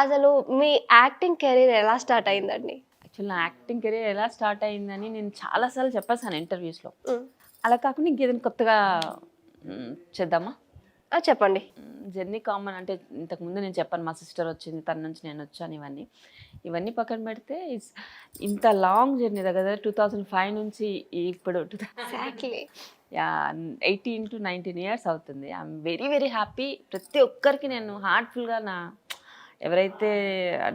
అసలు మీ acting career ఎలా స్టార్ట్ అయిందండి? యాక్చువల్ నా యాక్టింగ్ కెరీర్ ఎలా స్టార్ట్ అయిందని నేను చాలాసార్లు చెప్పేసాను ఇంటర్వ్యూస్లో. అలా కాకుండా ఇంకేదైనా కొత్తగా చేద్దామా? చెప్పండి. జర్నీ కామన్ అంటే ఇంతకుముందు నేను చెప్పాను మా సిస్టర్ వచ్చింది తన నుంచి నేను వచ్చాను ఇవన్నీ. ఇవన్నీ పక్కన పెడితే ఇంత లాంగ్ జర్నీ దగ్గర టూ థౌజండ్ ఫైవ్ నుంచి ఇప్పుడు two exactly eighteen to nineteen years అవుతుంది. ఐఎమ్ వెరీ వెరీ హ్యాపీ ప్రతి ఒక్కరికి నేను హార్ట్ఫుల్గా నా ఎవరైతే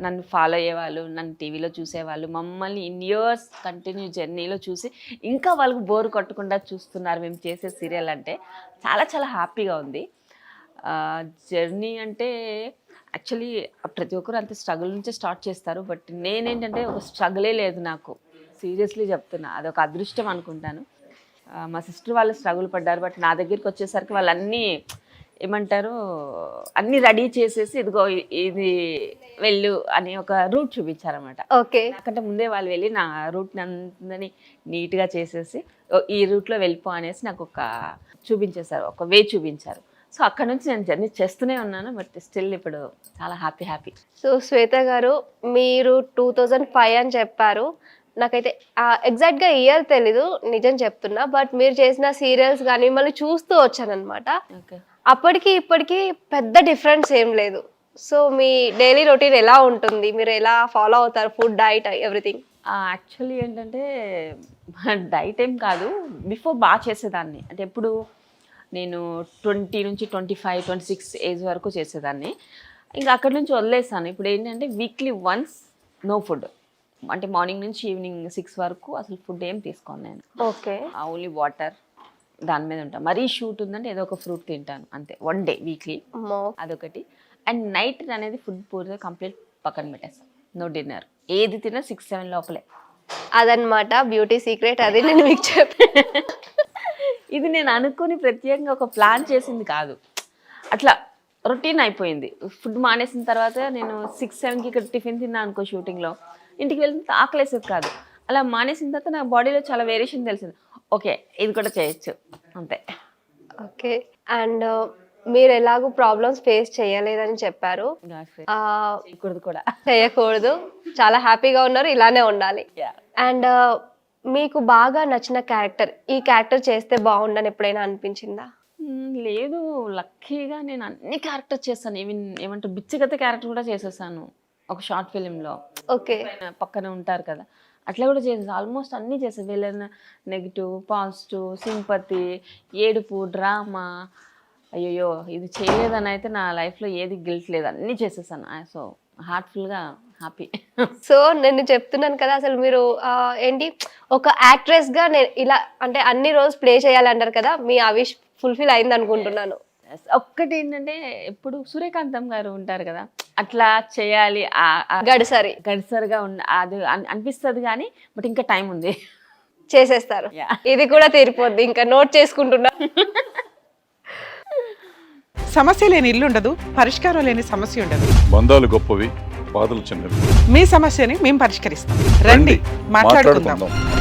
నన్ను ఫాలో అయ్యేవాళ్ళు నన్ను టీవీలో చూసేవాళ్ళు మమ్మల్ని ఇన్ ఇయర్స్ కంటిన్యూ జర్నీలో చూసి ఇంకా వాళ్ళకు బోర్ కొట్టకుండా చూస్తున్నారు మేము చేసే సీరియల్ అంటే చాలా చాలా హ్యాపీగా ఉంది. జర్నీ అంటే యాక్చువల్లీ ప్రతి ఒక్కరు అంత స్ట్రగుల్ నుంచే స్టార్ట్ చేస్తారు బట్ నేనేంటంటే ఒక స్ట్రగులే లేదు నాకు. సీరియస్లీ చెప్తున్నా అదొక అదృష్టం అనుకుంటాను. మా సిస్టర్ వాళ్ళు స్ట్రగుల్ పడ్డారు బట్ నా దగ్గరికి వచ్చేసరికి వాళ్ళన్నీ ఏమంటారు అన్నీ రెడీ చేసేసి ఇదిగో ఇది వెళ్ళు అని ఒక రూట్ చూపించారన్నమాట. ఓకే. నాకంటే ముందే వాళ్ళు వెళ్ళి నా రూట్ని అందరినీ నీట్గా చేసేసి "ఓ, ఈ రూట్లో వెళ్ళిపో అనేసి నాకు ఒక చూపించేశారు ఒక వే చూపించారు. సో అక్కడ నుంచి నేను జర్నీ చేస్తూనే ఉన్నాను బట్ స్టిల్ ఇప్పుడు చాలా హ్యాపీ హ్యాపీ. సో శ్వేత గారు మీరు టూ థౌజండ్ ఫైవ్ అని చెప్పారు. నాకైతే ఎగ్జాక్ట్గా ఇయర్ తెలీదు నిజం చెప్తున్నా బట్ మీరు చేసిన సీరియల్స్ కానీ మిమ్మల్ని చూస్తూ వచ్చానమాట ఓకే. అప్పటికి ఇప్పటికి పెద్ద డిఫరెన్స్ ఏం లేదు. సో మీ డైలీ రొటీన్ ఎలా ఉంటుంది? మీరు ఎలా ఫాలో అవుతారు? Food diet everything? యాక్చువల్లీ ఏంటంటే డైట్ ఏం కాదు. బిఫోర్ బాగా చేసేదాన్ని. అంటే ఎప్పుడు నేను ట్వంటీ నుంచి twenty five twenty six age వరకు చేసేదాన్ని. ఇంకా అక్కడి నుంచి వదిలేసాను. ఇప్పుడు ఏంటంటే వీక్లీ వన్స్ నో ఫుడ్. అంటే మార్నింగ్ నుంచి ఈవినింగ్ సిక్స్ వరకు అసలు ఫుడ్ ఏం తీసుకోను నేను. ఓకే. Only water. దాని మీద ఉంటాను మరీ షూట్ ఉందంటే ఏదో ఒక ఫ్రూట్ తింటాను. అంతే. One day weekly. అదొకటి. అండ్ నైట్ అనేది ఫుడ్ పూర్తిగా కంప్లీట్ పక్కన పెట్టేస్తాను నో డిన్నర్. ఏది తిన్నా సిక్స్ సెవెన్ లోపలే. అదనమాట బ్యూటీ సీక్రెట్. అది నేను మీకు చెప్పాను ఇది నేను అనుకుని ప్రత్యేకంగా ఒక ప్లాన్ చేసింది కాదు. అట్లా రొటీన్ అయిపోయింది. ఫుడ్ మానేసిన తర్వాత నేను సిక్స్ సెవెన్కి ఇక్కడ టిఫిన్ తిన్నా అనుకో షూటింగ్లో. ఇంటికి వెళ్తే ఆకలేసేది కాదు. అలా మానేసిన తర్వాత నా బాడీలో చాలా వేరియేషన్ తెలిసింది. ఓకే ఇది కూడా చేయొచ్చు. అంతే. ఓకే. అండ్ మీరు ఎలాగో ప్రాబ్లమ్స్ ఫేస్ చేయలేదని చెప్పారు. చేయకూడదు కూడా. చేయకూడదు. చాలా హ్యాపీగా ఉన్నారు ఇలానే ఉండాలి. అండ్ మీకు బాగా నచ్చిన క్యారెక్టర్ ఈ క్యారెక్టర్ చేస్తే బాగుండని ఎప్పుడైనా అనిపించిందా? మ్మ్, లేదు. లక్కీగా నేను అన్ని క్యారెక్టర్ చేస్తాను ఈవెన్ ఏమంటారు బిచ్చగత క్యారెక్టర్ కూడా చేసేసాను. ఒక షార్ట్ ఫిలింలో ఓకే. పక్కన ఉంటారు కదా. అట్లా కూడా చేసేసి ఆల్మోస్ట్ అన్నీ చేసేది విలన్ నెగిటివ్ పాజిటివ్ సింపతి ఏడుపు డ్రామా అయ్యో ఇది చేయలేదని అయితే నా లైఫ్లో ఏది గిల్ట్ లేదు. అన్నీ చేసేసాను. సో హార్ట్ఫుల్గా హ్యాపీ. సో నేను చెప్తున్నాను కదా అసలు మీరు ఏంటి ఒక యాక్ట్రెస్గా నేను ఇలా అంటే అన్ని రోజు ప్లే చేయాలంటారు కదా మీ ఆ విష్ ఫుల్ఫిల్ అయింది అనుకుంటున్నాను. ఒక్కటి ఏంటంటే ఎప్పుడు సూర్యకాంతం గారు ఉంటారు కదా అట్లా చేయాలి గడిసరి గడిసరిగా ఉన్న అది అన్- అనిపిస్తుంది కానీ బట్ ఇంకా టైం ఉంది. చేసేస్తారు. ఇది కూడా తీరిపోద్ది. ఇంకా నోట్ చేసుకుంటున్నా. సమస్య లేని ఇల్లు ఉండదు పరిష్కారం లేని సమస్య ఉండదు. బంధాలు గొప్పవి బాధలు చిన్నవి. మీ సమస్యని మేము పరిష్కరిస్తాం. రండి మాట్లాడుకుందాం.